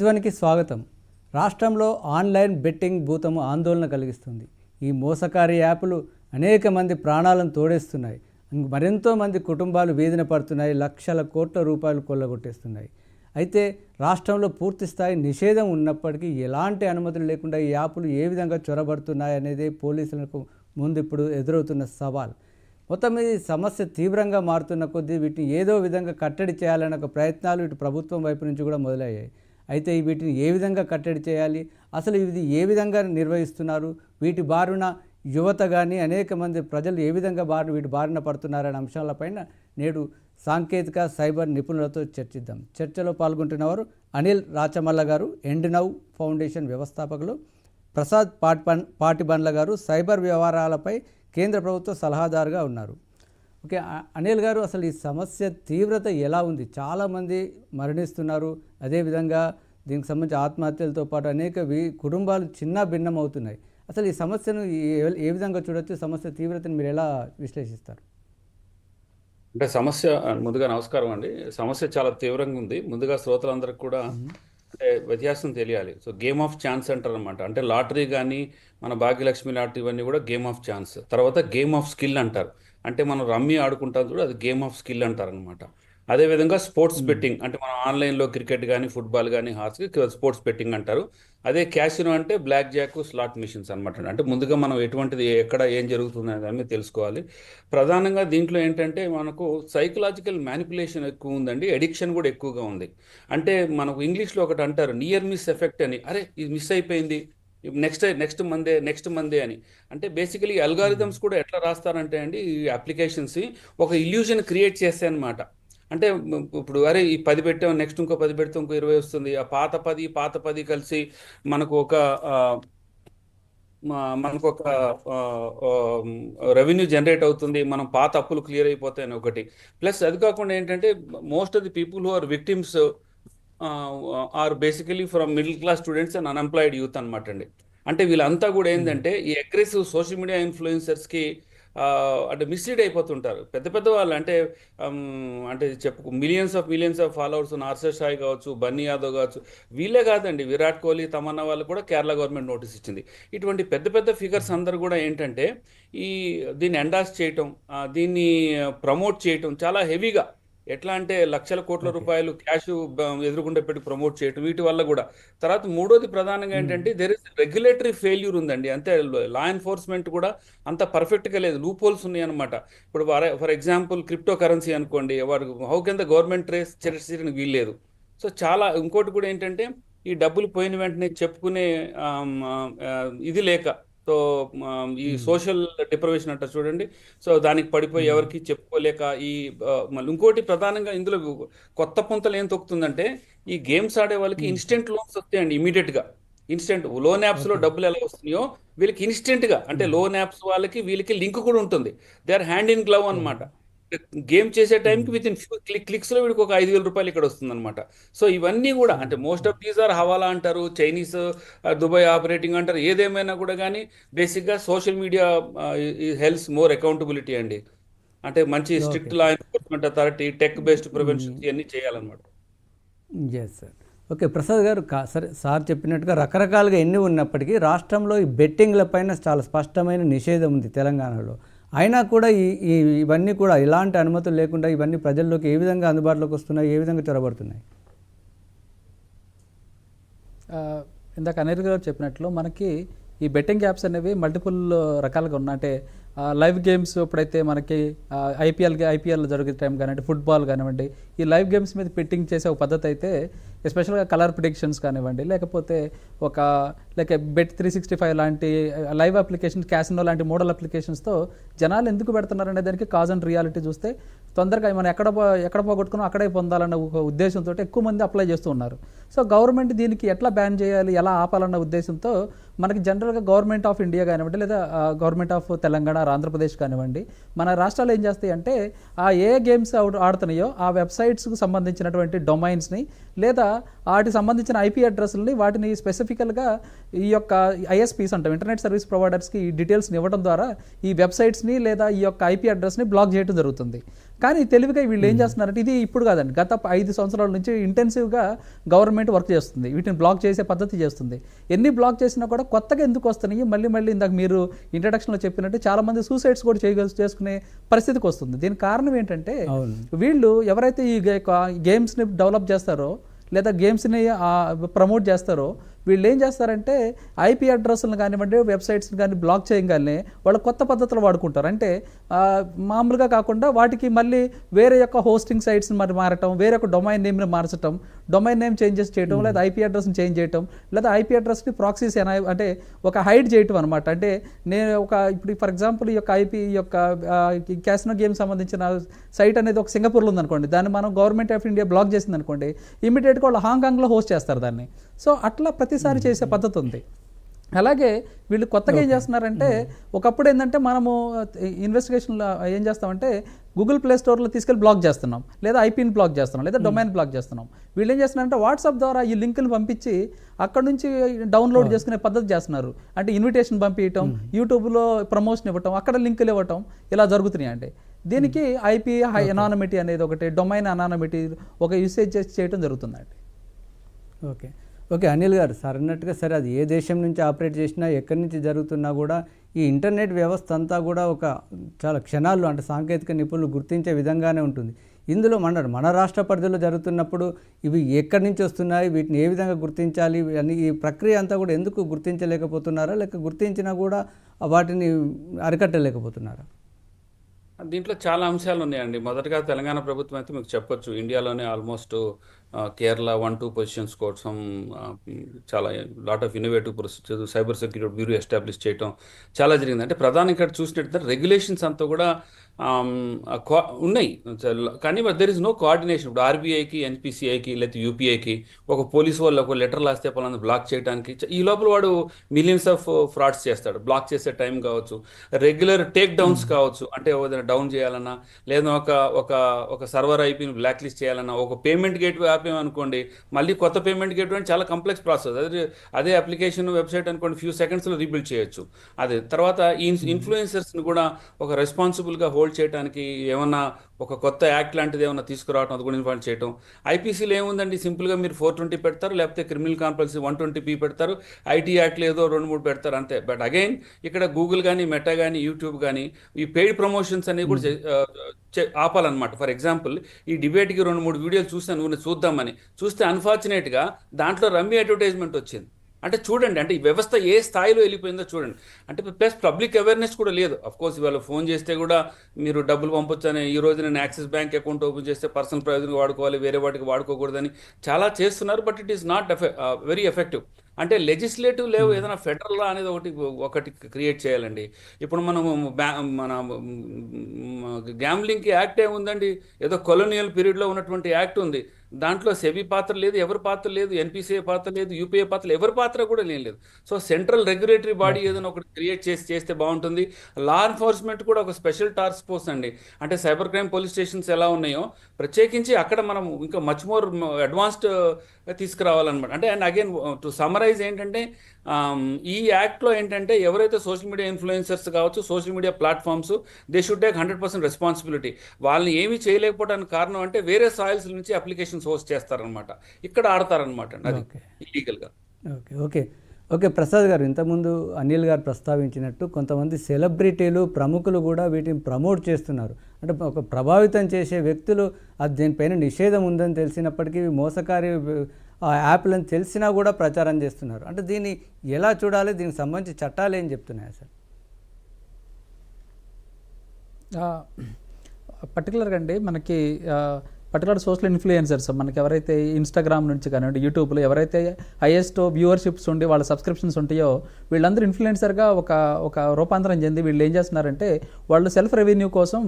ధ్వనికి స్వాగతం. రాష్ట్రంలో online betting భూతము ఆందోళన కలిగిస్తుంది. ఈ మోసకారి యాప్లు అనేక మంది ప్రాణాలను తోడేస్తున్నాయి. మరెంతో మంది కుటుంబాలు వీధిన పడుతున్నాయి లక్షల కోట్ల రూపాయలు కొల్లగొట్టేస్తున్నాయి. అయితే రాష్ట్రంలో పూర్తి స్థాయి నిషేధం ఉన్నప్పటికీ ఎలాంటి అనుమతులు లేకుండా ఈ యాప్లు ఏ విధంగా చొరబడుతున్నాయి అనేది పోలీసులకు ముందు ఇప్పుడు ఎదురవుతున్న సవాల్. మొత్తం మీద ఈ సమస్య తీవ్రంగా మారుతున్న కొద్దీ వీటిని ఏదో విధంగా కట్టడి చేయాలనే ఒక ప్రయత్నాలు ఇటు ప్రభుత్వం వైపు నుంచి కూడా మొదలయ్యాయి. అయితే వీటిని ఏ విధంగా కట్టడి చేయాలి? అసలు ఇది ఏ విధంగా నిర్వహిస్తున్నారు? వీటి బారున యువత కానీ అనేక మంది ప్రజలు ఏ విధంగా బారి వీటి బారిన పడుతున్నారనే అంశాలపైన నేడు సాంకేతిక సైబర్ నిపుణులతో చర్చిద్దాం. చర్చలో పాల్గొంటున్నవారు అనిల్ రాచమల్ల గారు ఎండ్ నౌ ఫౌండేషన్ వ్యవస్థాపకులు ప్రసాద్ పాటిపన్ పాటిబండ్ల గారు సైబర్ వ్యవహారాలపై కేంద్ర ప్రభుత్వ సలహాదారుగా ఉన్నారు. ఓకే అనిల్ గారు అసలు ఈ సమస్య తీవ్రత ఎలా ఉంది? చాలామంది మరణిస్తున్నారు. అదేవిధంగా దీనికి సంబంధించి ఆత్మహత్యలతో పాటు అనేక కుటుంబాలు చిన్న భిన్నం అవుతున్నాయి. అసలు ఈ సమస్యను ఏ- ఏ విధంగా చూడొచ్చు? సమస్య తీవ్రతను మీరు ఎలా విశ్లేషిస్తారు? అంటే సమస్య ముందుగా నమస్కారం అండి. సమస్య చాలా తీవ్రంగా ఉంది. ముందుగా శ్రోతలందరికీ కూడా అంటే వ్యత్యాసం తెలియాలి. సో గేమ్ ఆఫ్ ఛాన్స్ అంటారు అనమాట అంటే లాటరీ కానీ మన భాగ్యలక్ష్మి లాటరీ ఇవన్నీ కూడా గేమ్ ఆఫ్ ఛాన్స్. తర్వాత గేమ్ ఆఫ్ స్కిల్ అంటారు. అంటే మనం రమ్మీ ఆడుకుంటాం కూడా అది గేమ్ ఆఫ్ స్కిల్ అంటారు అనమాట అదేవిధంగా స్పోర్ట్స్ బెట్టింగ్ అంటే మనం ఆన్లైన్లో క్రికెట్ కానీ ఫుట్బాల్ కానీ హార్స్కి స్పోర్ట్స్ బెట్టింగ్ అంటారు. అదే క్యాసినో అంటే బ్లాక్ జాక్ స్లాట్ మిషన్స్ అనమాట అంటే ముందుగా మనం ఎటువంటిది ఎక్కడ ఏం జరుగుతుంది అనేది తెలుసుకోవాలి. ప్రధానంగా దీంట్లో ఏంటంటే మనకు సైకలాజికల్ మ్యానిపులేషన్ ఎక్కువ ఉందండి ఎడిక్షన్ కూడా ఎక్కువగా ఉంది. అంటే మనకు ఇంగ్లీష్లో ఒకటి అంటారు నియర్ మిస్ ఎఫెక్ట్ అని. అరే ఇది మిస్ అయిపోయింది. నెక్స్ట్ నెక్స్ట్ మందే నెక్స్ట్ మందే అని. అంటే బేసికలీ అల్గారిథమ్స్ కూడా ఎట్లా రాస్తారంటే అండి ఈ అప్లికేషన్స్ ఒక ఇల్యూజన్ క్రియేట్ చేస్తాయి అనమాట అంటే ఇప్పుడు అరే ఈ పది పెట్టాం నెక్స్ట్ ఇంకో పది పెడితే ఇంకో ఇరవై వస్తుంది. ఆ పాత పది పాత పది కలిసి మనకు ఒక మనకు ఒక రెవెన్యూ జనరేట్ అవుతుంది. మనం పాత అప్పులు క్లియర్ అయిపోతాయని ఒకటి. ప్లస్ అది కాకుండా ఏంటంటే most of the people who are victims are basically from middle class students and unemployed youth అనమాట అండి. అంటే వీళ్ళంతా కూడా ఏంటంటే ఈ అగ్రెసివ్ సోషల్ మీడియా ఇన్ఫ్లుయెన్సర్స్కి అంటే మిస్లీడ్ అయిపోతుంటారు. పెద్ద పెద్ద వాళ్ళు అంటే అంటే చెప్పు millions of millions of followers నార్సర్ షాయ్ కావచ్చు బన్నీ యాదవ్ కావచ్చు వీళ్ళే కాదండి. విరాట్ కోహ్లీ తమన్నా వాళ్ళు కూడా కేరళ గవర్నమెంట్ నోటీస్ ఇచ్చింది. ఇటువంటి పెద్ద పెద్ద ఫిగర్స్ అందరూ కూడా ఏంటంటే ఈ దీన్ని ఎండాస్ చేయటం దీన్ని ప్రమోట్ చేయటం చాలా హెవీగా ఎట్లా అంటే లక్షల కోట్ల రూపాయలు క్యాష్ ఎదురుకుండా పెట్టి ప్రమోట్ చేయటం వీటి వల్ల కూడా. తర్వాత మూడోది ప్రధానంగా ఏంటంటే దెర్ ఇస్ రెగ్యులేటరీ ఫెయిల్యూర్ ఉందండి. అంతే లా ఎన్ఫోర్స్మెంట్ కూడా అంత పర్ఫెక్ట్గా లేదు. లూప్ హోల్స్ ఉన్నాయి అనమాట ఇప్పుడు ఫర్ ఎగ్జాంపుల్ క్రిప్టో కరెన్సీ అనుకోండి వారు how can the government trace చేయడానికి వీల్లేదు. సో చాలా ఇంకోటి కూడా ఏంటంటే ఈ డబ్బులు పోయిన వెంటనే చెప్పుకునే ఇది లేక సో ఈ సోషల్ డిప్రవేషన్ అంటారు చూడండి. సో దానికి పడిపోయి ఎవరికి చెప్పుకోలేక ఈ మళ్ళీ ఇంకోటి ప్రధానంగా ఇందులో కొత్త పుంతలు ఏం తొక్కుతుందంటే ఈ గేమ్స్ ఆడే వాళ్ళకి ఇన్స్టెంట్ లోన్స్ వస్తాయండి ఇమీడియట్గా ఇన్స్టెంట్ లోన్ యాప్స్లో డబ్బులు ఎలా వస్తున్నాయో వీళ్ళకి ఇన్స్టెంట్గా అంటే లోన్ యాప్స్ వాళ్ళకి వీళ్ళకి లింక్ కూడా ఉంటుంది. They are hand in glove అన్నమాట. గేమ్ చేసే టైంకి విత్ ఇన్ ఫ్యూ క్లిక్ క్లిక్స్లో వీడికి ఒక ఐదు వేల రూపాయలు ఇక్కడ వస్తుంది అనమాట సో ఇవన్నీ కూడా అంటే most of these are hawala అంటారు చైనీస్ దుబాయ్ ఆపరేటింగ్ అంటారు ఏదేమైనా కూడా కానీ బేసిక్గా social media helps more accountability అండి. అంటే మంచి strict law enforcement authority tech based prevention ఇవన్నీ చేయాలన్నమాట. ఎస్ సార్ ఓకే ప్రసాద్ గారు కా సరే సార్ చెప్పినట్టుగా రకరకాలుగా ఎన్ని ఉన్నప్పటికీ రాష్ట్రంలో ఈ బెట్టింగ్ల పైన చాలా స్పష్టమైన నిషేధం ఉంది తెలంగాణలో. అయినా కూడా ఈ ఇవన్నీ కూడా ఇలాంటి అనుమతులు లేకుండా ఇవన్నీ ప్రజల్లోకి ఏ విధంగా అందుబాటులోకి వస్తున్నాయి ఏ విధంగా చొరబడుతున్నాయి ఇందాక అనిల్ గారు చెప్పినట్లు మనకి ఈ బెట్టింగ్ యాప్స్ అనేవి మల్టిపుల్ రకాలుగా ఉన్నాయి అంటే లైవ్ గేమ్స్ ఇప్పుడైతే మనకి ఐపీఎల్ ఐపీఎల్ జరిగే టైం కానివ్వండి ఫుట్బాల్ కానివ్వండి ఈ లైవ్ గేమ్స్ మీద పెట్టింగ్ చేసే ఒక పద్ధతి అయితే ఎస్పెషల్గా కలర్ ప్రిడిక్షన్స్ కానివ్వండి లేకపోతే ఒక like bet three sixty five లాంటి లైవ్ అప్లికేషన్ క్యాసినో లాంటి మోడల్ అప్లికేషన్స్తో జనాలు ఎందుకు పెడుతున్నారు అనే దానికి కాజ్ అండ్ రియాలిటీ చూస్తే తొందరగా మనం ఎక్కడ ఎక్కడ పోగొట్టుకున్నా అక్కడే పొందాలన్న ఒక ఉద్దేశంతో ఎక్కువ మంది అప్లై చేస్తూ ఉన్నారు. సో గవర్నమెంట్ దీనికి ఎట్లా బ్యాన్ చేయాలి ఎలా ఆపాలన్న ఉద్దేశంతో మనకి జనరల్గా గవర్నమెంట్ ఆఫ్ ఇండియా కానివ్వండి లేదా గవర్నమెంట్ ఆఫ్ తెలంగాణ ఆంధ్రప్రదేశ్ కానివ్వండి మన రాష్ట్రాలు ఏం చేస్తాయి అంటే ఆ ఏ గేమ్స్ ఆడుతున్నాయో ఆ వెబ్సైట్స్కు సంబంధించినటువంటి డొమైన్స్ని లేదా వాటికి సంబంధించిన ఐపీ అడ్రస్లని వాటిని స్పెసిఫికల్గా ఈ యొక్క ఐఎస్పీస్ అంటాం ఇంటర్నెట్ సర్వీస్ ప్రొవైడర్స్కి ఈ డీటెయిల్స్ని ఇవ్వడం ద్వారా ఈ వెబ్సైట్స్ని లేదా ఈ యొక్క ఐపీ అడ్రస్ని బ్లాక్ చేయడం జరుగుతుంది. కానీ తెలివిగా వీళ్ళు ఏం చేస్తున్నారంటే ఇది ఇప్పుడు కాదండి. గత ఐదు సంవత్సరాల నుంచి ఇంటెన్సివ్గా గవర్నమెంట్ వర్క్ చేస్తుంది. వీటిని బ్లాక్ చేసే పద్ధతి చేస్తుంది. ఎన్ని బ్లాక్ చేసినా కూడా కొత్తగా ఎందుకు వస్తున్నాయి? మళ్ళీ మళ్ళీ ఇందాక మీరు ఇంట్రడక్షన్లో చెప్పినట్టు చాలా మంది సూసైడ్స్ కూడా చేయగల చేసుకునే పరిస్థితికి వస్తుంది. దీనికి కారణం ఏంటంటే. వీళ్ళు ఎవరైతే ఈ గేమ్స్ని డెవలప్ చేస్తారో లేదా గేమ్స్ని ప్రమోట్ చేస్తారో వీళ్ళు ఏం చేస్తారంటే ఐపీ అడ్రస్లను కానివ్వండి వెబ్సైట్స్ని కానీ బ్లాక్ చేయగానే వాళ్ళు కొత్త పద్ధతులు వాడుకుంటారు. అంటే మామూలుగా కాకుండా వాటికి మళ్ళీ వేరే యొక్క హోస్టింగ్ సైట్స్ని మరి మారటం వేరే ఒక డొమైన్ నేమ్ని మార్చడం డొమైన్ నేమ్ చేంజెస్ చేయడం లేదా ఐపీ అడ్రస్ని చేంజ్ చేయటం లేదా ఐపీ అడ్రస్ని ప్రాక్సీస్ అంటే ఒక హైడ్ చేయటం అనమాట అంటే నేను ఒక ఇప్పుడు ఫర్ ఎగ్జాంపుల్ ఈ యొక్క ఐపీ ఈ యొక్క క్యాసినో గేమ్ సంబంధించిన సైట్ అనేది ఒక సింగపూర్లో ఉందనుకోండి దాన్ని మనం గవర్నమెంట్ ఆఫ్ ఇండియా బ్లాక్ చేసింది అనుకోండి ఇమీడియట్గా వాళ్ళు హాంకాంగ్లో హోస్ట్ చేస్తారు దాన్ని. సో అట్లా ప్రతిసారి చేసే పద్ధతి ఉంది అలాగే వీళ్ళు కొత్తగా ఏం చేస్తున్నారంటే ఒకప్పుడు ఏంటంటే మనము ఇన్వెస్టిగేషన్లో ఏం చేస్తామంటే గూగుల్ ప్లే స్టోర్లో తీసుకెళ్ళి బ్లాక్ చేస్తున్నాం. లేదా ఐపీని బ్లాక్ చేస్తున్నాం. లేదా డొమైన్ బ్లాక్ చేస్తున్నాం. వీళ్ళు ఏం చేస్తున్నారంటే వాట్సాప్ ద్వారా ఈ లింకులు పంపించి అక్కడ నుంచి డౌన్లోడ్ చేసుకునే పద్ధతి చేస్తున్నారు. అంటే ఇన్విటేషన్ పంపించటం యూట్యూబ్లో ప్రమోషన్ ఇవ్వటం అక్కడ లింకులు ఇవ్వటం ఇలా జరుగుతున్నాయి అంటే దీనికి ఐపీ హై అనానమిటీ అనేది ఒకటి డొమైన్ అనానమిటీ ఒక యూసేజ్ చేసి చేయటం జరుగుతుందండి. ఓకే. ఓకే అనిల్ గారు సార్ అన్నట్టుగా సరే అది ఏ దేశం నుంచి ఆపరేట్ చేసినా ఎక్కడి నుంచి జరుగుతున్నా కూడా ఈ ఇంటర్నెట్ వ్యవస్థ అంతా కూడా ఒక చాలా క్షణాల్లో అంటే సాంకేతిక నిపుణులు గుర్తించే విధంగానే ఉంటుంది. ఇందులో మన మన రాష్ట్ర పరిధిలో జరుగుతున్నప్పుడు ఇవి ఎక్కడి నుంచి వస్తున్నాయి వీటిని ఏ విధంగా గుర్తించాలి అని ఈ ప్రక్రియ అంతా కూడా ఎందుకు గుర్తించలేకపోతున్నారా లేక గుర్తించినా కూడా వాటిని అరికట్టలేకపోతున్నారా? దీంట్లో చాలా అంశాలు ఉన్నాయండి మొదటగా తెలంగాణ ప్రభుత్వం అయితే మీకు చెప్పొచ్చు ఇండియాలోనే almost Kerala one two positions కోసం చాలా lot of innovative procedure cyber security bureau establish చేయటం చాలా జరిగింది. అంటే ప్రధానంగా ఇక్కడ చూసినట్టు రెగ్యులేషన్స్ అంతా కూడా ఉన్నాయి. కానీ కానీ దెర్ ఇస్ నో కోఆర్డినేషన్ ఇప్పుడు ఆర్బీఐకి ఎన్పిసిఐకి లేకపోతే యూపీఐకి ఒక పోలీస్ వాళ్ళు ఒక లెటర్ రాస్తే పలానా బ్లాక్ చేయడానికి ఈ లోపల వాడు మిలియన్స్ ఆఫ్ ఫ్రాడ్స్ చేస్తాడు. బ్లాక్ చేసే టైం కావచ్చు రెగ్యులర్ టేక్ డౌన్స్ కావచ్చు. అంటే ఏదైనా డౌన్ చేయాలన్నా లేదా ఒక ఒక ఒక సర్వర్ ఐపీని బ్లాక్ లిస్ట్ చేయాలన్నా ఒక పేమెంట్ గేట్వే ఆపేమనుకోండి మళ్ళీ కొత్త పేమెంట్ గేట్వే అంటే చాలా కంప్లెక్స్ ప్రాసెస్ అదే అదే అప్లికేషన్ వెబ్సైట్ అనుకోండి ఫ్యూ సెకండ్స్లో రీబిల్డ్ చేయొచ్చు. అదే తర్వాత ఈ ఇన్ఫ్లుయెన్సర్స్ని కూడా ఒక రెస్పాన్సిబుల్గా హోల్డ్ చేయడానికి ఏమన్నా ఒక కొత్త యాక్ట్ లాంటిది ఏమన్నా తీసుకురావడం అది కూడా ఇన్వాల్వ్ చేయడం ఐపీసీలో ఏముందండి? సింపుల్గా మీరు ఫోర్ ట్వంటీ పెడతారు లేకపోతే criminal compulsory one twenty P పెడతారు ఐటీ యాక్ట్లు ఏదో రెండు మూడు పెడతారు అంతే. బట్ అగైన్ ఇక్కడ గూగుల్ కానీ మెటా కానీ యూట్యూబ్ కానీ ఈ పెయిడ్ ప్రమోషన్స్ అనేవి కూడా చే- ఆపాలన్నమాట. ఫర్ ఎగ్జాంపుల్ ఈ డిబేట్కి రెండు మూడు వీడియోలు చూసాను నువ్వు చూద్దామని. చూస్తే అన్ఫార్చునేట్గా దాంట్లో రమ్మి అడ్వర్టైజ్మెంట్ వచ్చింది. అంటే చూడండి అంటే ఈ వ్యవస్థ ఏ స్థాయిలో వెళ్ళిపోయిందో చూడండి. అంటే ప్లస్ పబ్లిక్ అవేర్నెస్ కూడా లేదు. అఫ్ కోర్స్ ఇవాళ ఫోన్ చేస్తే కూడా మీరు డబ్బులు పంపొచ్చు అని ఈ రోజు నేను యాక్సిస్ బ్యాంక్ అకౌంట్ ఓపెన్ చేస్తే పర్సనల్ ప్రయోజనం వాడుకోవాలి వేరే వాటికి వాడుకోకూడదని చాలా చేస్తున్నారు but it is not very effective అంటే లెజిస్లేటివ్ లేవు ఏదైనా ఫెడరల్ లా అనేది ఒకటి ఒకటి క్రియేట్ చేయాలండి. ఇప్పుడు మనం మన గ్యామ్లింగ్కి యాక్ట్ ఏముందండి? ఏదో కొలోనియల్ పీరియడ్లో ఉన్నటువంటి యాక్ట్ ఉంది. దాంట్లో సెబీ పాత్ర లేదు ఎవరి పాత్ర లేదు ఎన్పిసిఐ పాత్ర లేదు యూపీఐ పాత్ర ఎవరి పాత్ర కూడా లేని లేదు. సో సెంట్రల్ రెగ్యులేటరీ బాడీ ఏదైనా ఒకటి క్రియేట్ చేసి చేస్తే బాగుంటుంది. లా ఎన్ఫోర్స్మెంట్ కూడా ఒక స్పెషల్ టాస్క్ ఫోర్స్ అండి. అంటే సైబర్ క్రైమ్ పోలీస్ స్టేషన్స్ ఎలా ఉన్నాయో ప్రత్యేకించి అక్కడ మనం ఇంకా మచ్ మోర్ అడ్వాన్స్డ్ తీసుకురావాలన్నమాట. అంటే అండ్ అగైన్ టు సమరైజ్ ఏంటంటే ఈ యాక్ట్లో ఏంటంటే ఎవరైతే సోషల్ మీడియా ఇన్ఫ్లుయెన్సర్స్ కావచ్చు social media platforms they should take hundred percent responsibility వాళ్ళని ఏమీ చేయలేకపోవడానికి కారణం అంటే వేరే సాయిల్స్ నుంచి అప్లికేషన్స్ హోస్ట్ చేస్తారనమాట ఇక్కడ ఆడతారనమాట అండి అది. ఇల్లీగల్గా ఓకే ఓకే. ఓకే ప్రసాద్ గారు ఇంతకుముందు అనిల్ గారు ప్రస్తావించినట్టు కొంతమంది సెలబ్రిటీలు ప్రముఖులు కూడా వీటిని ప్రమోట్ చేస్తున్నారు. అంటే ఒక ప్రభావితం చేసే వ్యక్తులు అది దీనిపైన నిషేధం ఉందని తెలిసినప్పటికీ మోసకారి ఆ యాప్లను తెలిసినా కూడా ప్రచారం చేస్తున్నారు. అంటే దీన్ని ఎలా చూడాలి? దీనికి సంబంధించి చట్టాలు ఏం చెప్తున్నాయి సార్? పర్టికులర్గా అండి మనకి పర్టికులర్ సోషల్ ఇన్ఫ్లుయెన్సర్స్ మనకి ఎవరైతే ఇన్స్టాగ్రామ్ నుంచి కానివ్వండి యూట్యూబ్లో ఎవరైతే హైయెస్ట్ వ్యూవర్షిప్స్ ఉండి వాళ్ళ సబ్స్క్రిప్షన్స్ ఉంటాయో వీళ్ళందరూ ఇన్ఫ్లుయెన్సర్గా ఒక ఒక రూపాంతరం చెంది వీళ్ళు ఏం చేస్తున్నారంటే వాళ్ళు సెల్ఫ్ రెవెన్యూ కోసం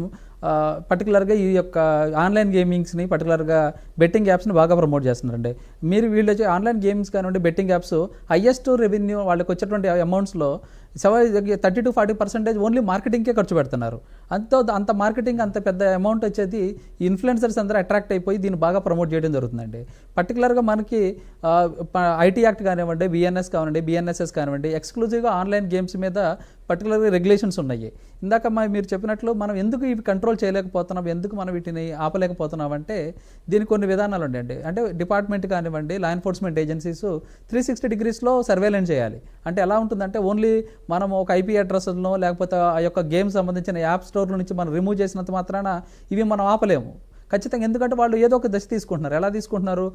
పర్టికులర్గా ఈ యొక్క ఆన్లైన్ గేమింగ్స్ని పర్టికులర్గా బెట్టింగ్ యాప్స్ని బాగా ప్రమోట్ చేస్తున్నారండి. మీరు వీళ్ళు ఆన్లైన్ గేమ్స్ కానివ్వండి బెట్టింగ్ యాప్స్ హయ్యెస్ట్ రెవెన్యూ వాళ్ళకి వచ్చేటువంటి అమౌంట్స్లో seven thirty to forty percentage only మార్కెటింగ్కే ఖర్చు పెడుతున్నారు. అంత అంత మార్కెటింగ్ అంత పెద్ద అమౌంట్ వచ్చేది ఇన్ఫ్లుయెన్సర్స్ అందరూ అట్రాక్ట్ అయిపోయి దీన్ని బాగా ప్రమోట్ చేయడం జరుగుతుందండి. పర్టికులర్గా మనకి ఐటీ యాక్ట్ కానివ్వండి బిఎన్ఎస్ కానివ్వండి బిఎన్ఎస్ఎస్ కానివ్వండి ఎక్స్క్లూజివ్గా ఆన్లైన్ గేమ్స్ మీద పర్టికులర్గా రెగ్యులేషన్స్ ఉన్నాయి. ఇందాక మీరు చెప్పినట్లు మనం ఎందుకు ఇవి కంట్రోల్ చేయలేకపోతున్నాం ఎందుకు మనం వీటిని ఆపలేకపోతున్నాం అంటే దీనికి కొన్ని విధానాలు ఉన్నాయండి అంటే డిపార్ట్మెంట్ కానివ్వండి law enforcement agencies three sixty డిగ్రీస్లో surveillance చేయాలి. అంటే ఎలా ఉంటుందంటే ఓన్లీ మనం ఒక ఐపీ అడ్రస్లో లేకపోతే ఆ యొక్క గేమ్ సంబంధించిన యాప్ స్టోర్ల నుంచి మనం రిమూవ్ చేసినంత మాత్రాన ఇవి మనం ఆపలేము. ఖచ్చితంగా. ఎందుకంటే వాళ్ళు ఏదో ఒక దశ తీసుకుంటున్నారు. ఎలా తీసుకుంటున్నారు?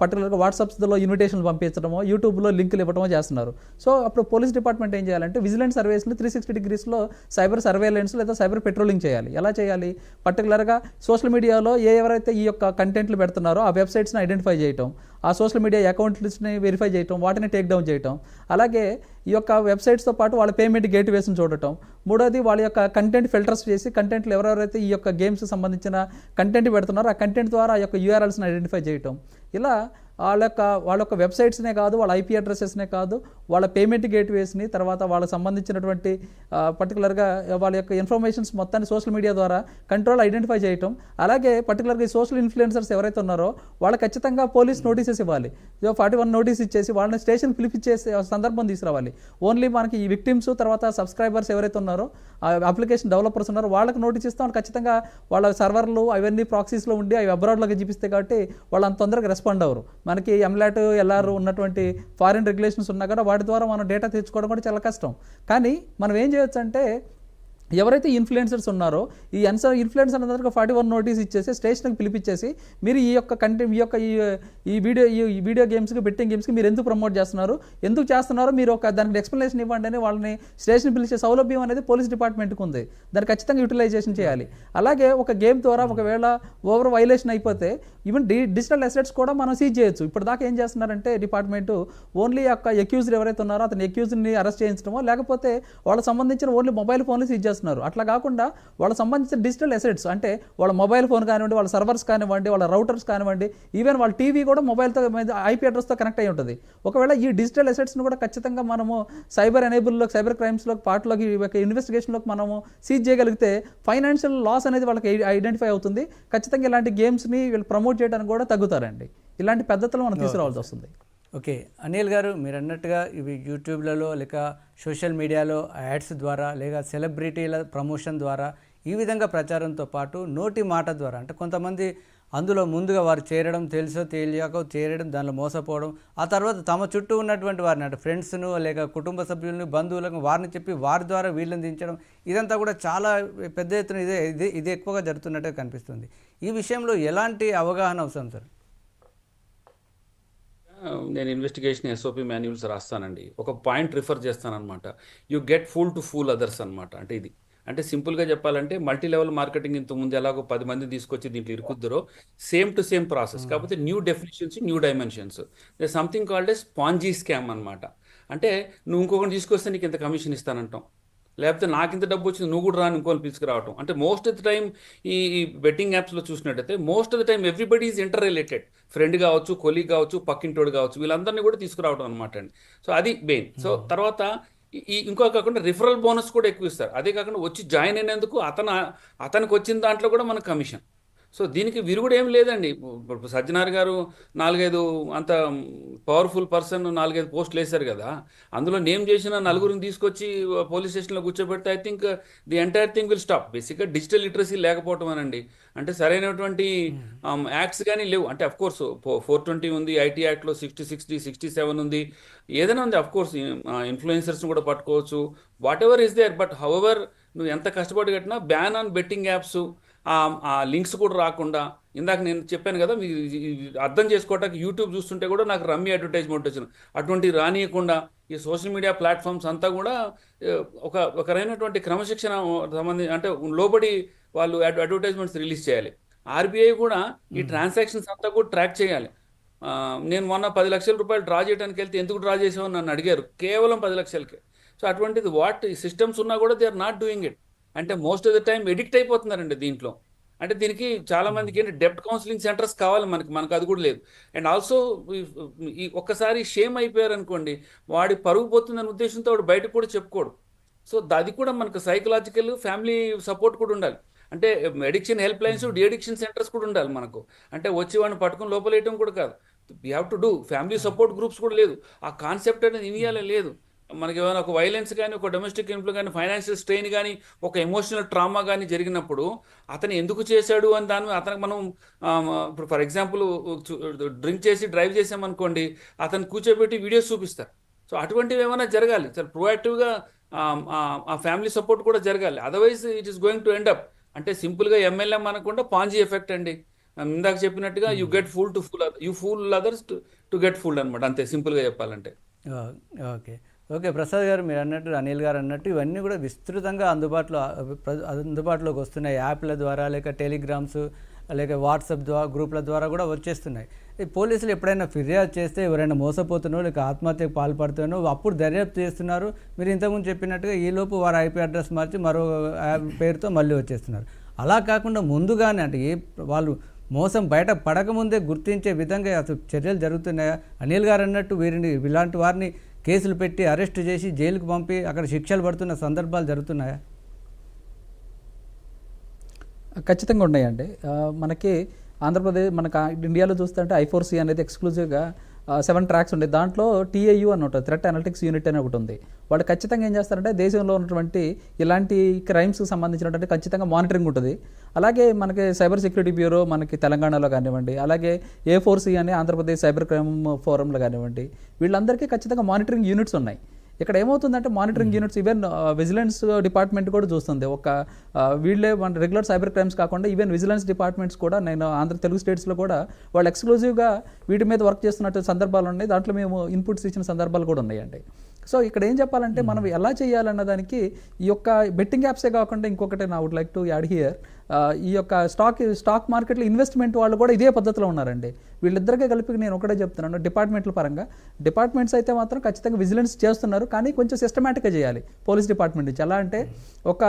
పర్టికులర్గా వాట్సాప్స్లో ఇన్విటేషన్లు పంపించడమో యూట్యూబ్లో లింకులు ఇవ్వడమో చేస్తున్నారు. సో అప్పుడు పోలీస్ డిపార్ట్మెంట్ ఏం చేయాలంటే విజిలెన్స్ సర్వీస్ని త్రీ సిక్స్టీ డిగ్రీస్లో సైబర్ సర్వేలెన్స్ లేదా సైబర్ పెట్రోలింగ్ చేయాలి. ఎలా చేయాలి? పర్టికులర్గా సోషల్ మీడియాలో ఏ ఎవరైతే ఈ యొక్క కంటెంట్లు పెడుతున్నారో ఆ వెబ్సైట్స్ని ఐడెంటిఫై చేయటం. ఆ సోషల్ మీడియా అకౌంట్స్ని వెరిఫై చేయటం వాటిని టేక్ డౌన్ చేయటం. అలాగే ఈ యొక్క వెబ్సైట్స్తో పాటు వాళ్ళ పేమెంట్ గేట్ వేస్ని చూడటం. మూడోది వాళ్ళ యొక్క కంటెంట్ ఫిల్టర్స్ చేసి కంటెంట్లు ఎవరెవరైతే ఈ యొక్క గేమ్స్ సంబంధించిన కంటెంట్ పెడుతున్నారో ఆ కంటెంట్ ద్వారా ఆ యొక్క యూఆర్ఎల్స్ని ఐడెంటిఫై చేయటం. ఇలా వాళ్ళ యొక్క వాళ్ళ యొక్క వెబ్సైట్స్నే కాదు వాళ్ళ ఐపీ అడ్రసెస్నే కాదు వాళ్ళ పేమెంట్ గేట్వేస్ని తర్వాత వాళ్ళకి సంబంధించినటువంటి పర్టికులర్గా వాళ్ళ యొక్క ఇన్ఫర్మేషన్స్ మొత్తాన్ని సోషల్ మీడియా ద్వారా కంట్రోల్ ఐడెంటిఫై చేయటం. అలాగే పర్టికులర్గా ఈ సోషల్ ఇన్ఫ్లుయెన్సర్స్ ఎవరైతే ఉన్నారో వాళ్ళకి ఖచ్చితంగా పోలీస్ నోటీసెస్ ఇవ్వాలి. ఫార్టీ వన్ నోటీస్ ఇచ్చేసి వాళ్ళని స్టేషన్ పిలిపించేసి సందర్భం తీసుకురావాలి. ఓన్లీ మనకి ఈ విక్టిమ్స్ తర్వాత సబ్స్క్రైబర్స్ ఎవరైతే ఉన్నారో అప్లికేషన్ డెవలపర్స్ ఉన్నారో వాళ్ళకి నోటీస్ ఇస్తాం. వాళ్ళు ఖచ్చితంగా వాళ్ళ సర్వర్లు అవన్నీ ప్రాక్సీస్లో ఉండి అవి అబ్రాడ్లోకి చూపిస్తాయి కాబట్టి వాళ్ళు అంత తొందరగా రెస్పాండ్ అవ్వరు. మనకి ఎంలాట్ ఎల్ఆర్ ఉన్నటువంటి ఫారిన్ రెగ్యులేషన్స్ ఉన్నా కూడా వాటి ద్వారా మనం డేటా తెచ్చుకోవడం కూడా చాలా కష్టం. కానీ మనం ఏం చేయొచ్చు అంటే ఎవరైతే ఇన్ఫ్లుయెన్సర్స్ ఉన్నారో ఈ అన్సర్ ఇన్ఫ్లుయెన్సర్ అందరికీ ఫార్టీ వన్ నోటీస్ ఇచ్చేసి స్టేషన్కి పిలిపించేసి మీరు ఈ యొక్క కంటెంట్ ఈ యొక్క ఈ ఈ వీడియో ఈ వీడియో గేమ్స్కి బెట్టింగ్ గేమ్స్కి మీరు ఎందుకు ప్రమోట్ చేస్తున్నారు? ఎందుకు చేస్తున్నారో మీరు ఒక దానికి ఎక్స్ప్లెనేషన్ ఇవ్వండి అని వాళ్ళని స్టేషన్ పిలిచే సౌలభ్యం అనేది పోలీస్ డిపార్ట్మెంట్కి ఉంది దాన్ని ఖచ్చితంగా యూటిలైజేషన్ చేయాలి. అలాగే ఒక గేమ్ ద్వారా ఒకవేళ ఓవర్ వైలేషన్ అయిపోతే ఈవెన్ డి డిజిటల్ అసెట్స్ కూడా మనం సీజ్ చేయొచ్చు. ఇప్పుడు దాకా ఏం చేస్తున్నారంటే డిపార్ట్మెంట్ ఓన్లీ యొక్క ఎక్యూజ్డ్ ఎవరైతే ఉన్నారో అతని ఎక్యూజ్ని అరెస్ట్ చేయించడమో లేకపోతే వాళ్ళకి సంబంధించిన ఓన్లీ మొబైల్ ఫోన్లు సీజ్ చేస్తున్నారు. అట్లా కాకుండా వాళ్ళకి సంబంధించిన డిజిటల్ అసెట్స్ అంటే వాళ్ళ మొబైల్ ఫోన్ కానివ్వండి వాళ్ళ సర్వర్స్ కానివ్వండి వాళ్ళ రౌటర్స్ కానివ్వండి ఈవెన్ వాళ్ళ టీవీ కూడా మొబైల్తో ఐపీ అడ్రస్తో కనెక్ట్ అయి ఉంటుంది. ఒకవేళ ఈ డిజిటల్ అసెట్స్ని కూడా ఖచ్చితంగా మనము సైబర్ ఎనేబుల్లో సైబర్ క్రైమ్స్లో పార్ట్లోకి ఇన్వెస్టిగేషన్లోకి మనము సీజ్ చేయగలిగితే ఫైనాన్షియల్ లాస్ అనేది వాళ్ళకి ఐడెంటిఫై అవుతుంది. ఖచ్చితంగా ఇలాంటి గేమ్స్ని వీళ్ళు ప్రమోట్ చేయడానికి కూడా తగ్గుతారండి. ఇలాంటి పద్ధతులు మనం తీసుకురావాల్సి వస్తుంది. ఓకే. అనిల్ గారు మీరు అన్నట్టుగా ఇవి యూట్యూబ్లలో లేక సోషల్ మీడియాలో యాడ్స్ ద్వారా లేక సెలబ్రిటీల ప్రమోషన్ ద్వారా ఈ విధంగా ప్రచారంతో పాటు నోటి మాట ద్వారా అంటే కొంతమంది అందులో ముందుగా వారు చేరడం తెలుసో తెలియకో చేరడం దానిలో మోసపోవడం ఆ తర్వాత తమ చుట్టూ ఉన్నటువంటి వారిని అంటే ఫ్రెండ్స్ను లేక కుటుంబ సభ్యులను బంధువులను వారిని చెప్పి వారి ద్వారా వీళ్ళని దించడం ఇదంతా కూడా చాలా పెద్ద ఎత్తున ఇదే ఇది ఇది ఎక్కువగా జరుగుతున్నట్టు కనిపిస్తుంది. ఈ విషయంలో ఎలాంటి అవగాహన అవసరం సార్? నేను ఇన్వెస్టిగేషన్ ఎస్ఓపి మాన్యువల్స్ రాస్తానండి. ఒక point refer చేస్తానన్నమాట. You get fool to fool others అనమాట అంటే ఇది. అంటే సింపుల్గా చెప్పాలంటే మల్టీ లెవెల్ మార్కెటింగ్ ఇంత ముందు ఎలాగో పది మంది తీసుకొచ్చి దీంట్లో ఇరుకుద్దరో సేమ్ టు సేమ్ ప్రాసెస్ కాకపోతే new definitions new dimensions something called as ponzi scam అనమాట అంటే నువ్వు ఇంకొకటి తీసుకొస్తే నీకు ఇంత కమిషన్ ఇస్తానంటాం. లేకపోతే నాకు ఇంత డబ్బు వచ్చింది నువ్వు కూడా రాని ఇంకోని తీసుకురావటం అంటే మోస్ట్ ఆఫ్ ద టైం ఈ బెట్టింగ్ యాప్స్లో చూసినట్టయితే most of the time everybody is inter related friend కావచ్చు కొలీగ్ కావచ్చు పక్కింటోడు కావచ్చు వీళ్ళందరినీ కూడా తీసుకురావడం అనమాట అండి. సో అది మెయిన్ సో తర్వాత ఈ ఇంకో కాకుండా రిఫరల్ బోనస్ కూడా ఎక్కువ ఇస్తారు. అదే కాకుండా వచ్చి జాయిన్ అయినందుకు అతను అతనికి వచ్చిన దాంట్లో కూడా మనకు కమిషన్ సో దీనికి విరుగుడు ఏం లేదండి. ఇప్పుడు సజ్జనార్ గారు నాలుగైదు అంత పవర్ఫుల్ పర్సన్ నాలుగైదు పోస్టులు వేశారు కదా. అందులో నేమ్ చేసిన నలుగురిని తీసుకొచ్చి పోలీస్ స్టేషన్లో కూర్చోబెడితే I think the entire thing will stop. బేసిక్గా డిజిటల్ లిటరసీ లేకపోవటం అనండి అంటే సరైనటువంటి యాక్ట్స్ కానీ లేవు. అంటే అఫ్ కోర్స్ ఫోర్ ట్వంటీ ఉంది ఐటీ యాక్ట్లో సిక్స్టీ సిక్స్టీ సిక్స్టీ సెవెన్ ఉంది. ఏదైనా ఉంది అఫ్ కోర్స్ ఇన్ఫ్లుయెన్సర్స్ని కూడా పట్టుకోవచ్చు. Whatever is there but however నువ్వు ఎంత కష్టపడి కట్టినా బ్యాన్ ఆన్ బెట్టింగ్ యాప్స్ ఆ లింక్స్ కూడా రాకుండా ఇందాక నేను చెప్పాను కదా మీ అర్థం చేసుకోవటానికి యూట్యూబ్ చూస్తుంటే కూడా నాకు రమ్మీ అడ్వర్టైజ్మెంట్ వచ్చిన అటువంటి రానియకుండా ఈ సోషల్ మీడియా ప్లాట్ఫామ్స్ అంతా కూడా ఒక ఒకరైనటువంటి క్రమశిక్షణ సంబంధించి అంటే లోబడి వాళ్ళు అడ్వర్టైజ్మెంట్స్ రిలీజ్ చేయాలి. ఆర్బీఐ కూడా ఈ ట్రాన్సాక్షన్స్ అంతా కూడా ట్రాక్ చేయాలి. నేను మొన్న పది లక్షల రూపాయలు డ్రా చేయడానికి వెళ్తే ఎందుకు డ్రా చేసావు నన్ను అడిగారు. కేవలం పది లక్షలకే. సో అటువంటిది వాట్ సిస్టమ్స్ ఉన్నా కూడా they are not doing it. అంటే most of the time addict అయిపోతున్నారండి దీంట్లో. అంటే దీనికి చాలా మందికి ఏంటి డెప్ట్ కౌన్సిలింగ్ సెంటర్స్ కావాలి మనకి మనకు అది కూడా లేదు. అండ్ ఆల్సో ఈ ఒక్కసారి షేమ్ అయిపోయారు అనుకోండి వాడి పరుగు పోతుందనే ఉద్దేశంతో వాడు బయటకు కూడా చెప్పుకోడు. సో అది కూడా మనకు సైకలాజికల్ ఫ్యామిలీ సపోర్ట్ కూడా ఉండాలి. అంటే addiction help lines deaddiction centres కూడా ఉండాలి మనకు. అంటే వచ్చి వాడిని పట్టుకుని లోపలేయటం కూడా కాదు. We have to do family support groups కూడా లేదు. ఆ కాన్సెప్ట్ అనేది ఇనియాలే లేదు. మనకి ఏమైనా ఒక వైలెన్స్ కానీ ఒక డొమెస్టిక్ ఇన్ఫ్లు కానీ ఫైనాన్షియల్ స్ట్రెయిన్ కానీ ఒక ఎమోషనల్ ట్రామా కానీ జరిగినప్పుడు అతను ఎందుకు చేశాడు అని దాని అతనికి మనం ఇప్పుడు ఫర్ ఎగ్జాంపుల్ డ్రింక్ చేసి డ్రైవ్ చేసామనుకోండి అతను కూర్చోబెట్టి వీడియోస్ చూపిస్తారు. సో అటువంటివి ఏమైనా జరగాలి. చాలా ప్రొయాక్టివ్గా ఆ ఫ్యామిలీ సపోర్ట్ కూడా జరగాలి. Otherwise it is going to end up అంటే సింపుల్గా ఎమ్మెల్యే అనకుండా పాంజీ ఎఫెక్ట్ అండి. ఇందాక చెప్పినట్టుగా you get fool to fool you fool others to get fool అనమాట అంతే సింపుల్గా చెప్పాలంటే. ఓకే. ఓకే ప్రసాద్ గారు మీరు అన్నట్టు అనిల్ గారు అన్నట్టు ఇవన్నీ కూడా విస్తృతంగా అందుబాటులో ప్ర- అందుబాటులోకి వస్తున్నాయి. యాప్ల ద్వారా లేక టెలిగ్రామ్స్ లేక వాట్సాప్ ద్వారా గ్రూప్ల ద్వారా కూడా వచ్చేస్తున్నాయి. పోలీసులు ఎప్పుడైనా ఫిర్యాదు చేస్తే ఎవరైనా మోసపోతున్నో లేక ఆత్మహత్యకు పాల్పడుతున్నో అప్పుడు దర్యాప్తు చేస్తున్నారు. మీరు ఇంతకుముందు చెప్పినట్టుగా ఈలోపు వారి ఐపీ అడ్రస్ మార్చి మరో యాప్ పేరుతో మళ్ళీ వచ్చేస్తున్నారు. అలా కాకుండా ముందుగానే అంటే ఏ వాళ్ళు మోసం బయట పడకముందే గుర్తించే విధంగా అసలు చర్యలు జరుగుతున్నాయా? అనిల్ గారు అన్నట్టు వీరిని ఇలాంటి వారిని కేసులు పెట్టి అరెస్ట్ చేసి జైలుకు పంపి అక్కడ శిక్షలు పడుతున్న సందర్భాలు జరుగుతున్నాయా? ఖచ్చితంగా ఉన్నాయండి. మనకి ఆంధ్రప్రదేశ్ మనకు ఇండియాలో చూస్తుంటే ఐఫోర్సీ అనేది ఎక్స్క్లూజివ్గా సెవెన్ ట్రాక్స్ ఉండే. దాంట్లో టీఏయు అని ఉంటుంది థ్రెట్ అనలిటిక్స్ యూనిట్ అని ఒకటి ఉంది. వాళ్ళు ఖచ్చితంగా ఏం చేస్తారంటే దేశంలో ఉన్నటువంటి ఇలాంటి క్రైమ్స్కి సంబంధించినటువంటి ఖచ్చితంగా మానిటరింగ్ ఉంటుంది. అలాగే మనకి సైబర్ సెక్యూరిటీ బ్యూరో మనకి తెలంగాణలో కానివ్వండి అలాగే ఏ ఫోర్ సి అని ఆంధ్రప్రదేశ్ సైబర్ క్రైమ్ ఫోరంలో కానివ్వండి వీళ్ళందరికీ ఖచ్చితంగా మానిటరింగ్ యూనిట్స్ ఉన్నాయి. ఇక్కడ ఏమవుతుందంటే monitoring units even vigilance department కూడా చూస్తుంది. ఒక వీళ్ళే మన రెగ్యులర్ సైబర్ క్రైమ్స్ కాకుండా ఈవెన్ విజిలెన్స్ డిపార్ట్మెంట్స్ కూడా నేను ఆంధ్ర తెలుగు స్టేట్స్లో కూడా వాళ్ళు ఎక్స్క్లూజివ్గా వీటి మీద వర్క్ చేస్తున్నట్టు సందర్భాలు ఉన్నాయి. దాంట్లో మేము ఇన్పుట్స్ ఇచ్చిన సందర్భాలు కూడా ఉన్నాయండి. సో ఇక్కడ ఏం చెప్పాలంటే మనం ఎలా చేయాలన్న దానికి ఈ యొక్క బెట్టింగ్ యాప్సే కాకుండా ఇంకొకటి నా would like to add here. ఈ యొక్క స్టాక్ స్టాక్ మార్కెట్లో ఇన్వెస్ట్మెంట్ వాళ్ళు కూడా ఇదే పద్ధతిలో ఉన్నారండి. వీళ్ళిద్దరికే కలిపి నేను ఒకటే చెప్తున్నాను డిపార్ట్మెంట్ల పరంగా. డిపార్ట్మెంట్స్ అయితే మాత్రం ఖచ్చితంగా విజిలెన్స్ చేస్తున్నారు కానీ కొంచెం సిస్టమేటిక్గా చేయాలి పోలీస్ డిపార్ట్మెంట్ నుంచి. ఎలా అంటే ఒక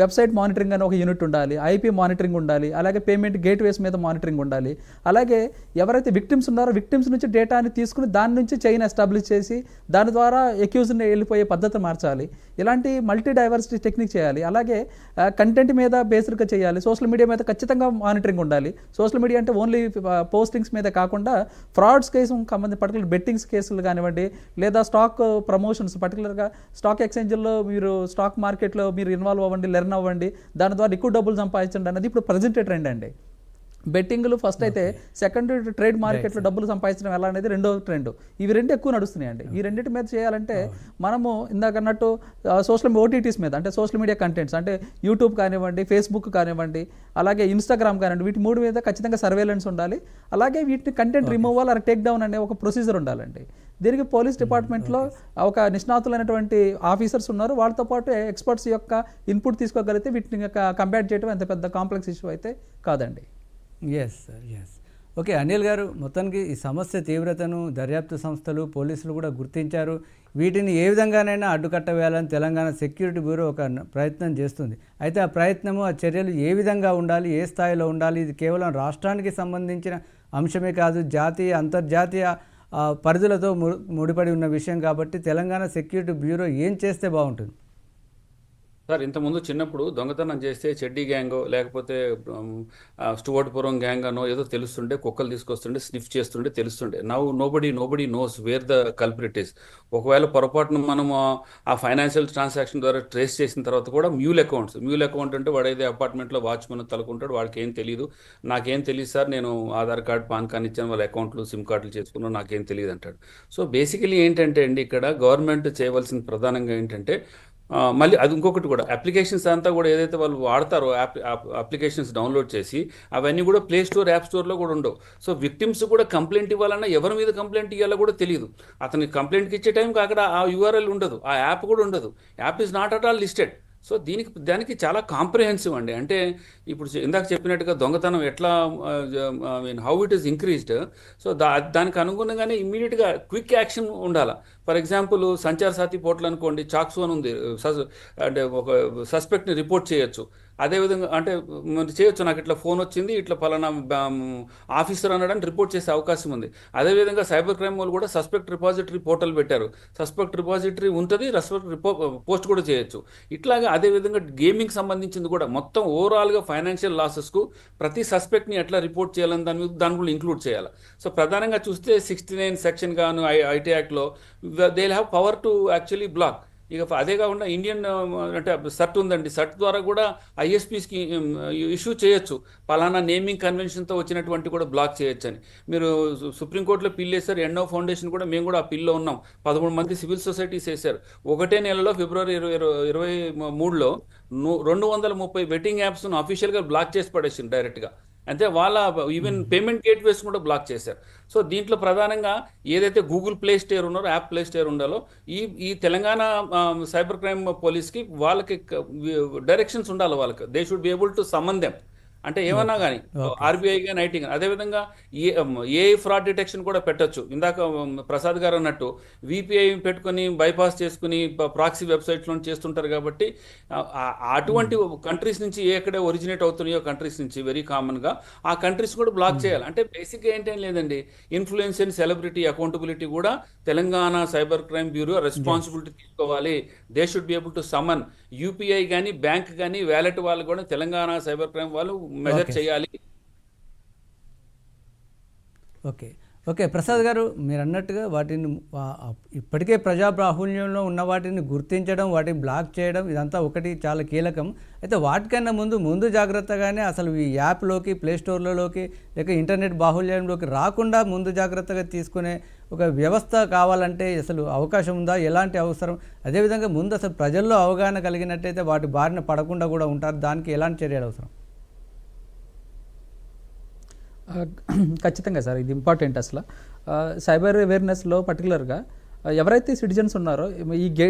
వెబ్సైట్ మానిటరింగ్ అని ఒక యూనిట్ ఉండాలి ఐపీ మానిటరింగ్ ఉండాలి అలాగే పేమెంట్ గేట్వేస్ మీద మానిటరింగ్ ఉండాలి. అలాగే ఎవరైతే విక్టిమ్స్ ఉన్నారో విక్టిమ్స్ నుంచి డేటాని తీసుకుని దాని నుంచి చైన్ ఎస్టాబ్లిష్ చేసి దాని ద్వారా ఎక్యూజ్ని వెళ్ళిపోయే పద్ధతి మార్చాలి. ఇలాంటి మల్టీ డైవర్సిటీ టెక్నిక్ చేయాలి. అలాగే కంటెంట్ మీద బేస్డ్గా చేయాలి. సోషల్ మీడియా మీద ఖచ్చితంగా మానిటరింగ్ ఉండాలి. సోషల్ మీడియా అంటే ఓన్లీ పోస్టింగ్స్ మీద కాకుండా ఫ్రాడ్స్ కేసు సంబంధించి పర్టికులర్ బెట్టింగ్స్ కేసులు కానివ్వండి లేదా స్టాక్ ప్రమోషన్స్ పర్టికులర్గా స్టాక్ ఎక్స్చేంజ్లో మీరు స్టాక్ మార్కెట్లో మీరు ఇన్వాల్వ్ అవ్వండి లెర్న్ అవ్వండి దాని ద్వారా ఎక్కువ డబ్బులు సంపాదించండి అనేది ఇప్పుడు ప్రజెంట్ ట్రెండ్ అండి. బెట్టింగ్లు ఫస్ట్ అయితే సెకండ్ ట్రేడ్ మార్కెట్లో డబ్బులు సంపాదించడం ఎలా అనేది రెండో ట్రెండ్ ఇవి రెండు ఎక్కువ నడుస్తున్నాయండి. ఈ రెండింటి మీద చేయాలంటే మనము ఇందాక అన్నట్టు సోషల్ ఓటీటీస్ మీద అంటే సోషల్ మీడియా కంటెంట్స్ అంటే యూట్యూబ్ కానివ్వండి ఫేస్బుక్ కానివ్వండి అలాగే ఇన్స్టాగ్రామ్ కానివ్వండి వీటి మూడు మీద ఖచ్చితంగా సర్వేలెన్స్ ఉండాలి. అలాగే వీటిని content removal or take down అనే ఒక ప్రొసీజర్ ఉండాలండి. దీనికి పోలీస్ డిపార్ట్మెంట్లో ఒక నిష్ణాతులైనటువంటి ఆఫీసర్స్ ఉన్నారు. వాళ్ళతో పాటు ఎక్స్పర్ట్స్ యొక్క ఇన్పుట్ తీసుకోగలిగితే వీటిని కంపేర్ చేయడం ఎంత పెద్ద కాంప్లెక్స్ ఇష్యూ అయితే కాదండి. Yes sir yes okay Anil గారు మొత్తానికి ఈ సమస్య తీవ్రతను దర్యాప్తు సంస్థలు పోలీసులు కూడా గుర్తించారు. వీటిని ఏ విధంగానైనా అడ్డుకట్ట వేయాలని తెలంగాణ సెక్యూరిటీ బ్యూరో ఒక ప్రయత్నం చేస్తుంది. అయితే ఆ ప్రయత్నము ఆ చర్యలు ఏ విధంగా ఉండాలి ఏ స్థాయిలో ఉండాలి ఇది కేవలం రాష్ట్రానికి సంబంధించిన అంశమే కాదు జాతీయ అంతర్జాతీయ పరిధులతో ము- ముడిపడి ఉన్న విషయం కాబట్టి తెలంగాణ సెక్యూరిటీ బ్యూరో ఏం చేస్తే బాగుంటుంది? సార్ ఇంతకుముందు చిన్నప్పుడు దొంగతనం చేస్తే చెడ్డీ గ్యాంగో లేకపోతే స్టువర్ట్పురం గ్యాంగ్ అనో ఏదో తెలుస్తుండే కుక్కలు తీసుకొస్తుండే స్నిఫ్ చేస్తుండే తెలుస్తుండే. Now nobody nobody knows where the culprit is ఒకవేళ పొరపాటున మనం ఆ ఫైనాన్షియల్ ట్రాన్సాక్షన్ ద్వారా ట్రేస్ చేసిన తర్వాత కూడా మ్యూల్ అకౌంట్స్ మ్యూల్ అకౌంట్ అంటే వాడైతే అపార్ట్మెంట్లో వాచ్మెన్ తలుకుంటాడు వాడికి ఏం తెలియదు నాకేం తెలియదు సార్ నేను ఆధార్ కార్డ్ పాన్ కార్డ్ ఇచ్చాను వాళ్ళ అకౌంట్లు సిమ్ కార్డులు చేసుకున్నా నాకేం తెలియదు అంటాడు. సో బేసికలీ ఏంటంటే అండి ఇక్కడ గవర్నమెంట్ చేయవలసిన ప్రధానంగా ఏంటంటే మళ్ళీ అది ఇంకొకటి కూడా. అప్లికేషన్స్ అంతా కూడా ఏదైతే వాళ్ళు వాడతారో యాప్ అప్లికేషన్స్ డౌన్లోడ్ చేసి అవన్నీ కూడా ప్లే స్టోర్ యాప్ స్టోర్లో కూడా ఉండవు. సో విక్టిమ్స్ కూడా కంప్లైంట్ ఇవ్వాలన్నా ఎవరి మీద కంప్లైంట్ ఇవ్వాలో కూడా తెలియదు. అతనికి కంప్లైంట్కి ఇచ్చే టైంకి అక్కడ ఆ యూఆర్ఎల్ ఉండదు. ఆ యాప్ కూడా ఉండదు. App is not at all listed so దీనికి దానికి చాలా కాంప్రిహెన్సివ్ అండి. అంటే ఇప్పుడు ఇందాక చెప్పినట్టుగా దొంగతనం ఎట్లా I mean how it is increased so దా దానికి అనుగుణంగానే ఇమ్మీడియట్గా క్విక్ యాక్షన్ ఉండాలి. For example Sanchar Saathi portal అనుకోండి చాక్సు అని ఉంది. సస్ అంటే ఒక సస్పెక్ట్ని రిపోర్ట్ చేయొచ్చు. అదేవిధంగా అంటే మీరు చేయొచ్చు నాకు ఇట్లా ఫోన్ వచ్చింది ఇట్లా పలానా ఆఫీసర్ అనడానికి రిపోర్ట్ చేసే అవకాశం ఉంది. అదేవిధంగా సైబర్ క్రైమ్ వాళ్ళు కూడా సస్పెక్ట్ రిపాజిటరీ పోర్టల్ పెట్టారు. సస్పెక్ట్ రిపాజిటరీ ఉంటుంది సస్పెక్ట్ రిపో పోస్ట్ కూడా చేయొచ్చు. ఇట్లాగా అదేవిధంగా గేమింగ్ సంబంధించింది కూడా మొత్తం ఓవరాల్గా ఫైనాన్షియల్ లాసెస్కు ప్రతి సస్పెక్ట్ని ఎట్లా రిపోర్ట్ చేయాలని దాని మీద దాని కూడా ఇంక్లూడ్ చేయాలి. సో ప్రధానంగా చూస్తే సిక్స్టీ నైన్ సెక్షన్ గాను ఐటీ యాక్ట్లో they have power to actually block. ఇక అదే కాకుండా ఇండియన్ అంటే సర్ట్ ఉందండి. సర్ట్ ద్వారా కూడా ఐఎస్పీస్కి ఇష్యూ చేయొచ్చు. పలానా నేమింగ్ కన్వెన్షన్తో వచ్చినటువంటి కూడా బ్లాక్ చేయొచ్చు అని మీరు సుప్రీంకోర్టులో పిల్ వేశారు ఎన్నో ఫౌండేషన్ కూడా మేము కూడా ఆ పిల్లో ఉన్నాం. పదమూడు మంది సివిల్ సొసైటీస్ వేశారు ఒకటే నెలలో ఫిబ్రవరి ఇరవై ఇరవై మూడులో ను- రెండు వందల ముప్పై బెట్టింగ్ యాప్స్ను అఫీషియల్గా బ్లాక్ చేసి పడేసింది డైరెక్ట్గా. అంటే వాళ్ళ ఈవెన్ పేమెంట్ గేట్వేస్ కూడా బ్లాక్ చేశారు. సో దీంట్లో ప్రధానంగా ఏదైతే గూగుల్ ప్లే స్టేర్ ఉన్నారో యాప్ ప్లే స్టేర్ ఉండాలో ఈ ఈ తెలంగాణ సైబర్ క్రైమ్ పోలీస్కి వాళ్ళకి డైరెక్షన్స్ ఉండాలి వాళ్ళకి. They should be able to సంబంధం అంటే ఏమన్నా కానీ ఆర్బీఐ కానీ ఐటీ కానీ అదేవిధంగా ఏ ఏ ఫ్రాడ్ డిటెక్షన్ కూడా పెట్టొచ్చు. ఇందాక ప్రసాద్ గారు అన్నట్టు విపిఐ పెట్టుకొని బైపాస్ చేసుకుని ప్రాక్సీ వెబ్సైట్లో చేస్తుంటారు కాబట్టి అటువంటి కంట్రీస్ నుంచి ఏ ఎక్కడ ఒరిజినేట్ అవుతున్నాయో కంట్రీస్ నుంచి వెరీ కామన్గా ఆ కంట్రీస్ కూడా బ్లాక్ చేయాలి. అంటే బేసిక్గా ఏంటేం లేదండి ఇన్ఫ్లుయెన్స్ అండ్ సెలబ్రిటీ అకౌంటబిలిటీ కూడా Telangana cyber crime bureau responsibility తీసుకోవాలి. They should be able to summon. UPI కానీ బ్యాంక్ కానీ వ్యాలెట్ వాళ్ళు కూడా తెలంగాణ సైబర్ క్రైమ్ వాళ్ళు మెజర్. చేయాలి. ఓకే. ఓకే ప్రసాద్ గారు మీరు అన్నట్టుగా వాటిని ఇప్పటికే ప్రజా ప్రాహుల్యంలో ఉన్న వాటిని గుర్తించడం వాటిని బ్లాక్ చేయడం ఇదంతా ఒకటి చాలా కీలకం. అయితే వాటికన్నా ముందు ముందు జాగ్రత్తగానే అసలు ఈ యాప్లోకి ప్లే స్టోర్లలోకి లేక ఇంటర్నెట్ బాహుల్యంలోకి రాకుండా ముందు జాగ్రత్తగా తీసుకునే ఒక వ్యవస్థ కావాలంటే అసలు అవకాశం ఉందా? ఎలాంటి అవసరం? అదేవిధంగా ముందు అసలు ప్రజల్లో అవగాహన కలిగినట్టయితే వాటి బారిన పడకుండా కూడా ఉంటారు. దానికి ఎలాంటి చర్యలు అవసరం? ఖచ్చితంగా సార్ ఇది ఇంపార్టెంట్ అసలు. సైబర్ అవేర్నెస్లో పర్టికులర్గా ఎవరైతే సిటిజన్స్ ఉన్నారో ఈ గే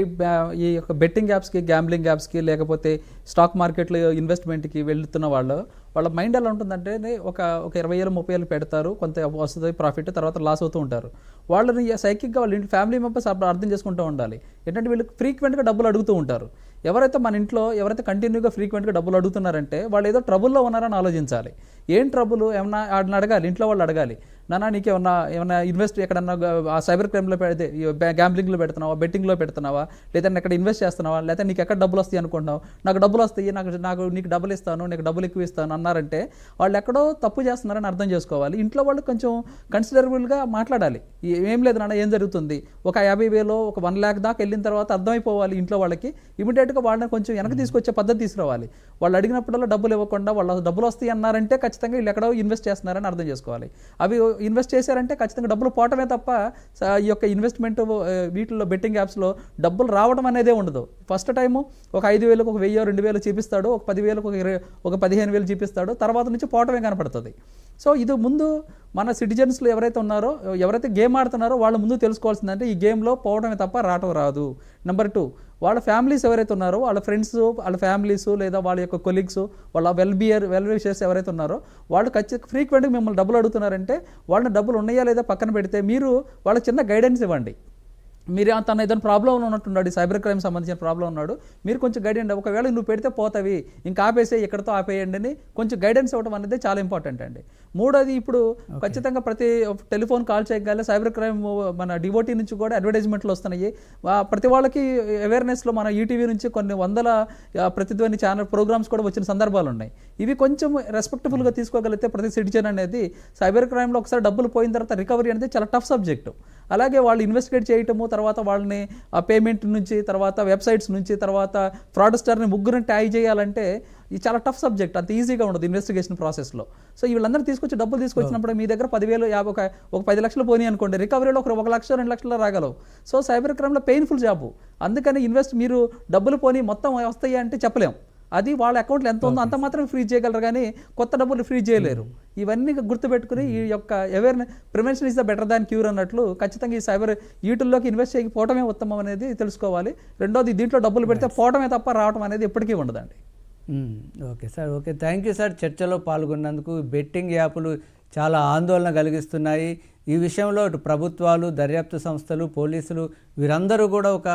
ఈ యొక్క బెట్టింగ్ యాప్స్కి గ్యాంబ్లింగ్ యాప్స్కి లేకపోతే స్టాక్ మార్కెట్లో ఇన్వెస్ట్మెంట్కి వెళ్తున్న వాళ్ళు వాళ్ళ మైండ్ ఎలా ఉంటుందంటే ఒక ఒక ఇరవై ఏళ్ళు ముప్పై ఏళ్ళు పెడతారు కొంత వస్తుంది ప్రాఫిట్ తర్వాత లాస్ అవుతూ ఉంటారు. వాళ్ళని సైకిక్గా వాళ్ళ ఇంటి ఫ్యామిలీ మెంబర్స్ అర్థం చేసుకుంటూ ఉండాలి. ఏంటంటే వీళ్ళు ఫ్రీక్వెంట్గా డబ్బులు అడుగుతూ ఉంటారు. ఎవరైతే మన ఇంట్లో ఎవరైతే కంటిన్యూగా ఫ్రీక్వెంట్గా డబ్బులు అడుగుతున్నారంటే వాళ్ళు ఏదో ట్రబుల్లో ఉన్నారని ఆలోచించాలి. ఏం ట్రబుల్ ఏమన్నా అడగాలి ఇంట్లో వాళ్ళు అడగాలి. నానా నీకు ఏమన్నా ఏమన్నా ఇన్వెస్ట్ ఎక్కడన్నా ఆ సైబర్ క్రైమ్లో పెడితే గ్యాంబ్లింగ్లో పెడుతున్నావా బెట్టింగ్లో పెడుతున్నావా లేదా ఎక్కడ ఇన్వెస్ట్ చేస్తున్నావా లేదా నీకు ఎక్కడ డబ్బులు వస్తాయి అనుకుంటున్నావు? నాకు డబ్బులు వస్తాయి నాకు నాకు నీకు డబ్బులు ఇస్తాను నీకు డబ్బులు ఎక్కువ ఇస్తాను అన్నారంటే వాళ్ళు ఎక్కడో తప్పు చేస్తున్నారని అర్థం చేసుకోవాలి. ఇంట్లో వాళ్ళు కొంచెం కన్సిడరబుల్గా మాట్లాడాలి. ఏం లేదు నాన్న ఏం జరుగుతుంది? ఒక యాభై వేలో ఒక వన్ ల్యాక్ దాకా వెళ్ళిన తర్వాత అర్థమైపోవాలి ఇంట్లో వాళ్ళకి. ఇమీడియట్గా వాళ్ళని కొంచెం వెనక తీసుకొచ్చే పద్ధతి తీసుకురావాలి. వాళ్ళు అడిగినప్పుడల్లా డబ్బులు ఇవ్వకుండా వాళ్ళ డబ్బులు వస్తాయి అన్నారంటే ఖచ్చితంగా వీళ్ళు ఎక్కడో ఇన్వెస్ట్ చేస్తున్నారని అర్థం చేసుకోవాలి. అవి ఇన్వెస్ట్ చేశారంటే ఖచ్చితంగా డబ్బులు పోవటమే తప్ప స- ఈ యొక్క ఇన్వెస్ట్మెంట్ వీటిల్లో బెట్టింగ్ యాప్స్లో డబ్బులు రావడం అనేదే ఉండదు. ఫస్ట్ టైము ఒక ఐదు వేలకు ఒక వెయ్యి రెండు వేలు చూపిస్తాడు ఒక పదివేలకు ఒక ఇరవై ఒక పదిహేను వేలు చూపిస్తాడు తర్వాత నుంచి పోవటమే కనపడుతుంది. సో ఇది ముందు మన సిటిజన్స్లో ఎవరైతే ఉన్నారో ఎవరైతే గేమ్ ఆడుతున్నారో వాళ్ళు ముందు తెలుసుకోవాల్సిందంటే ఈ గేమ్లో పోవడమే తప్ప రావటం రాదు. నెంబర్ టూ వాళ్ళ ఫ్యామిలీస్ ఎవరైతే ఉన్నారో వాళ్ళ ఫ్రెండ్స్ వాళ్ళ ఫ్యామిలీస్ లేదా వాళ్ళ యొక్క కొలీగ్స్ వాళ్ళ వెల్ బియర్ వెల్ విషర్స్ ఎవరైతే ఉన్నారో వాళ్ళు ఖచ్చితంగా ఫ్రీక్వెంట్గా మిమ్మల్ని డబ్బులు అడుగుతున్నారంటే వాళ్ళని డబ్బులు ఉన్నాయా లేదా పక్కన పెడితే మీరు వాళ్ళకి చిన్న గైడెన్స్ ఇవ్వండి. మీరు తన ఏదైనా ప్రాబ్లం ఉన్నట్టున్నాడు సైబర్ క్రైమ్ సంబంధించిన ప్రాబ్లం ఉన్నాడు మీరు కొంచెం గైడెంట్ ఒకవేళ నువ్వు పెడితే పోతావి ఇంకా ఆపేసే ఇక్కడతో ఆపేయండి అని కొంచెం గైడెన్స్ ఇవ్వడం అనేది చాలా ఇంపార్టెంట్ అండి. మూడోది ఇప్పుడు ఖచ్చితంగా ప్రతి టెలిఫోన్ కాల్ చేయగల సైబర్ క్రైమ్ మన డివోటీ నుంచి కూడా అడ్వర్టైజ్మెంట్లు వస్తున్నాయి. ప్రతి వాళ్ళకి అవేర్నెస్లో మన ఈటీవీ నుంచి కొన్ని వందల ప్రతిధ్వని ఛానల్ ప్రోగ్రామ్స్ కూడా వచ్చిన సందర్భాలు ఉన్నాయి. ఇవి కొంచెం రెస్పెక్టబుల్గా తీసుకోగలిగితే ప్రతి సిటిజన్ అనేది సైబర్ క్రైమ్లో ఒకసారి డబ్బులు పోయిన తర్వాత రికవరీ అనేది చాలా టఫ్ సబ్జెక్టు అలాగే వాళ్ళు ఇన్వెస్టిగేట్ చేయటము తర్వాత వాళ్ళని ఆ పేమెంట్ నుంచి తర్వాత వెబ్సైట్స్ నుంచి తర్వాత ఫ్రాడ్స్టర్ని ముగ్గురిని ట్యాగ్ చేయాలంటే ఇది చాలా టఫ్ సబ్జెక్ట్ అంత ఈజీగా ఉండదు ఇన్వెస్టిగేషన్ ప్రాసెస్లో సో వీళ్ళందరూ తీసుకొచ్చి డబ్బులు తీసుకొచ్చినప్పుడు మీ దగ్గర పదివేలు యాభై ఒక ఒక పది లక్షలు పోనీ అనుకోండి రికవరీలో ఒక ఒక లక్ష రెండు లక్షలు రాగలవు. సో సైబర్ క్రైమ్లో పెయిన్ఫుల్ జాబు అందుకని ఇన్వెస్ట్ మీరు డబ్బులు పోనీ మొత్తం వస్తాయి అంటే చెప్పలేం. అది వాళ్ళ అకౌంట్లో ఎంత ఉందో అంత మాత్రం ఫ్రీ చేయగలరు కానీ కొత్త డబ్బులు ఫ్రీ చేయలేరు. ఇవన్నీ గుర్తుపెట్టుకుని ఈ యొక్క awareness prevention is the better than cure అన్నట్లు ఖచ్చితంగా ఈ సైబర్ వీటిల్లోకి ఇన్వెస్ట్ చేయకపోవడమే ఉత్తమం అనేది తెలుసుకోవాలి. రెండోది దీంట్లో డబ్బులు పెడితే పోవడమే తప్ప రావడం అనేది ఎప్పటికీ ఉండదండి. Okay sir okay. Thank you sir చర్చలో పాల్గొన్నందుకు. బెట్టింగ్ యాప్లు చాలా ఆందోళన కలిగిస్తున్నాయి. ఈ విషయంలో ప్రభుత్వాలు దర్యాప్తు సంస్థలు పోలీసులు వీరందరూ కూడా ఒక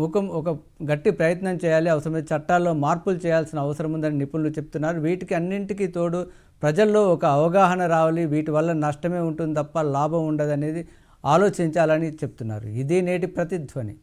ముఖం ఒక గట్టి ప్రయత్నం చేయాలి. అవసరమైతే చట్టాల్లో మార్పులు చేయాల్సిన అవసరం ఉందని నిపుణులు చెప్తున్నారు. వీటికి అన్నింటికీ తోడు ప్రజల్లో ఒక అవగాహన రావాలి. వీటి వల్ల నష్టమే ఉంటుంది తప్ప లాభం ఉండదనేది ఆలోచించాలని చెప్తున్నారు. ఇది నేటి ప్రతిధ్వని.